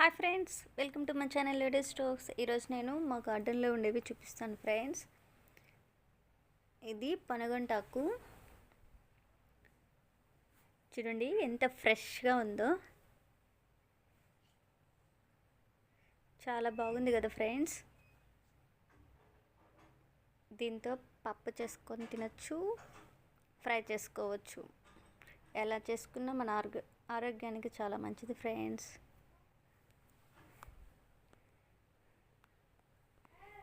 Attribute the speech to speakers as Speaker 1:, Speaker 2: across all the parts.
Speaker 1: Hi friends welcome to my channel ladies Stokes. ఈరోజు నేను మా గార్డెన్లో ఉండేవి చూపిస్తాను ఫ్రెండ్స్. ఇది పనగంటాకు. చూడండి ఎంత ఫ్రెష్గా ఉందో. చాలా బాగుంది కదా ఫ్రెండ్స్. దీంతో పప్పు చేసుకొని తినచ్చు ఫ్రై చేసుకోవచ్చు. ఎలా చేసుకున్నా మన ఆరోగ్య ఆరోగ్యానికి చాలా మంచిది ఫ్రెండ్స్.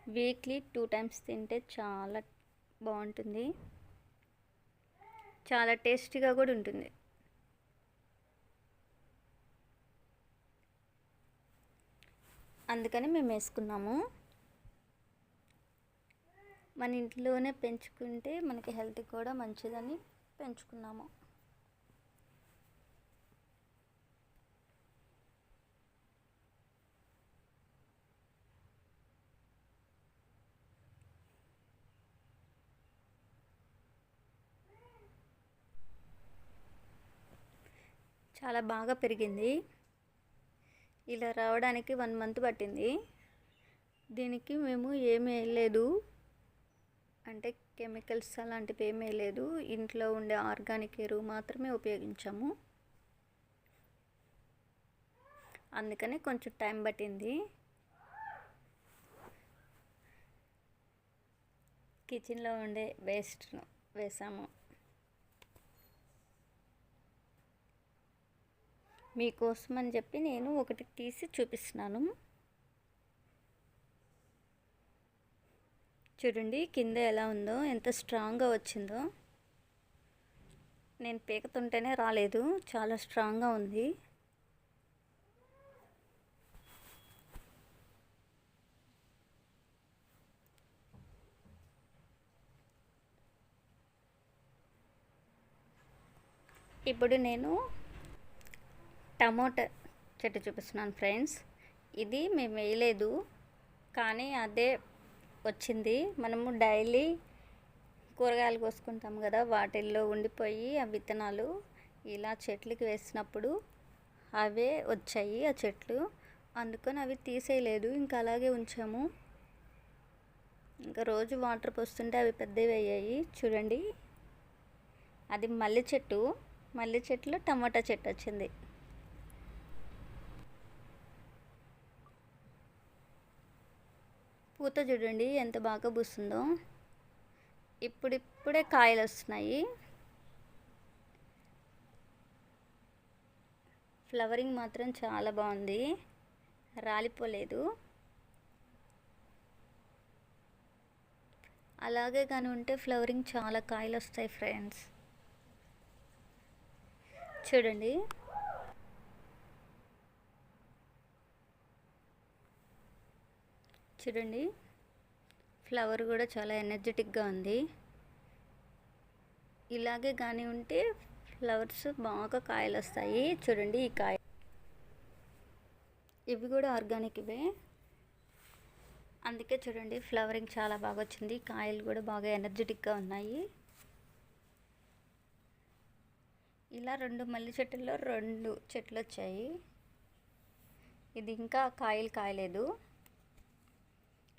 Speaker 1: వీక్లీ టూ టైమ్స్ తింటే చాలా బాగుంటుంది. చాలా టేస్టీగా కూడా ఉంటుంది. అందుకని మేము వేసుకున్నాము. మన ఇంట్లోనే పెంచుకుంటే మనకి హెల్త్ కూడా మంచిదని పెంచుకున్నాము. చాలా బాగా పెరిగింది. ఇలా రావడానికి వన్ మంత్ పట్టింది. దీనికి మేము ఏమీ వేయలేదు అంటే కెమికల్స్ అలాంటివి ఏమీ వేయలేదు ఇంట్లో ఉండే ఆర్గానిక్ ఎరువు మాత్రమే ఉపయోగించాము. అందుకనే కొంచెం టైం పట్టింది. కిచెన్లో ఉండే వేస్ట్ వేసాము. మీకోసం అని చెప్పి నేను ఒకటి తీసి చూపిస్తున్నాను. చూడండి కింద ఎలా ఉందో ఎంత స్ట్రాంగ్గా వచ్చిందో. నేను పీకతుంటేనే రాలేదు చాలా స్ట్రాంగ్గా ఉంది. ఇప్పుడు నేను టమోటా చెట్టు చూపిస్తున్నాను ఫ్రెండ్స్. ఇది మేము వేయలేదు కానీ అదే వచ్చింది. మనము డైలీ కూరగాయలు కోసుకుంటాం కదా వాటిల్లో ఉండిపోయి ఆ విత్తనాలు ఇలా చెట్లకి వేసినప్పుడు అవే వచ్చాయి ఆ చెట్లు. అందుకని అవి తీసేయలేదు ఇంకా అలాగే ఉంచాము. ఇంకా రోజు వాటర్ పోస్తుంటే అవి పెద్దవి అయ్యాయి. చూడండి. అది మల్లె చెట్టు. మల్లె చెట్టులో టమాటా చెట్టు వచ్చింది. పూత చూడండి ఎంత బాగా పూస్తుందో. ఇప్పుడిప్పుడే కాయలు వస్తున్నాయి. ఫ్లవరింగ్ మాత్రం చాలా బాగుంది. రాలిపోలేదు. అలాగే కానీ ఉంటే ఫ్లవరింగ్ చాలా కాయలు వస్తాయి ఫ్రెండ్స్. చూడండి. చూడండి. ఫ్లవర్ కూడా చాలా ఎనర్జెటిక్గా ఉంది. ఇలాగే కానీ ఉంటే ఫ్లవర్స్ బాగా కాయలు వస్తాయి. చూడండి ఈ కాయ. ఇవి కూడా ఆర్గానిక్ ఇవే. అందుకే చూడండి ఫ్లవరింగ్ చాలా బాగా వచ్చింది. కాయలు కూడా బాగా ఎనర్జెటిక్గా ఉన్నాయి. ఇలా రెండు మల్లి చెట్టుల్లో రెండు చెట్లు వచ్చాయి. ఇది ఇంకా కాయలు కాయలేదు.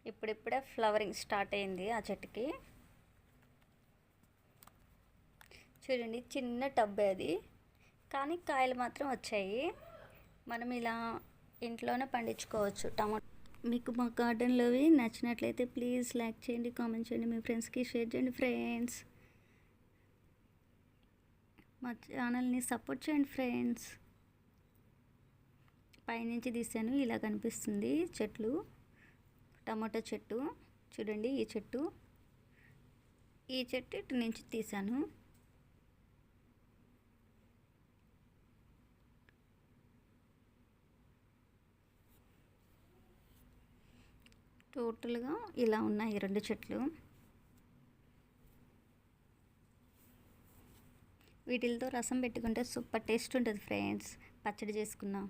Speaker 1: ఇప్పుడిప్పుడే ఫ్లవరింగ్ స్టార్ట్ అయింది ఆ చెట్టుకి. చూడండి చిన్న టబ్బే అది. కానీ కాయలు మాత్రం వచ్చాయి. మనం ఇలా ఇంట్లోనే పండించుకోవచ్చు టమాటో. మీకు మా గార్డెన్లోవి నచ్చినట్లయితే ప్లీజ్ లైక్ చేయండి కామెంట్ చేయండి మీ ఫ్రెండ్స్కి షేర్ చేయండి ఫ్రెండ్స్. మా ఛానల్ని సపోర్ట్ చేయండి ఫ్రెండ్స్. పైనుంచి తీసాను ఇలా కనిపిస్తుంది చెట్లు. టమాటా చెట్టు చూడండి ఈ చెట్టు. ఈ చెట్టు ఇటు నుంచి తీసాను. టోటల్గా ఇలా ఉన్నాయి రెండు చెట్లు. వీటితో రసం పెట్టుకుంటే సూపర్ టేస్ట్ ఉంటుంది ఫ్రెండ్స్. పచ్చడి చేసుకున్నాం.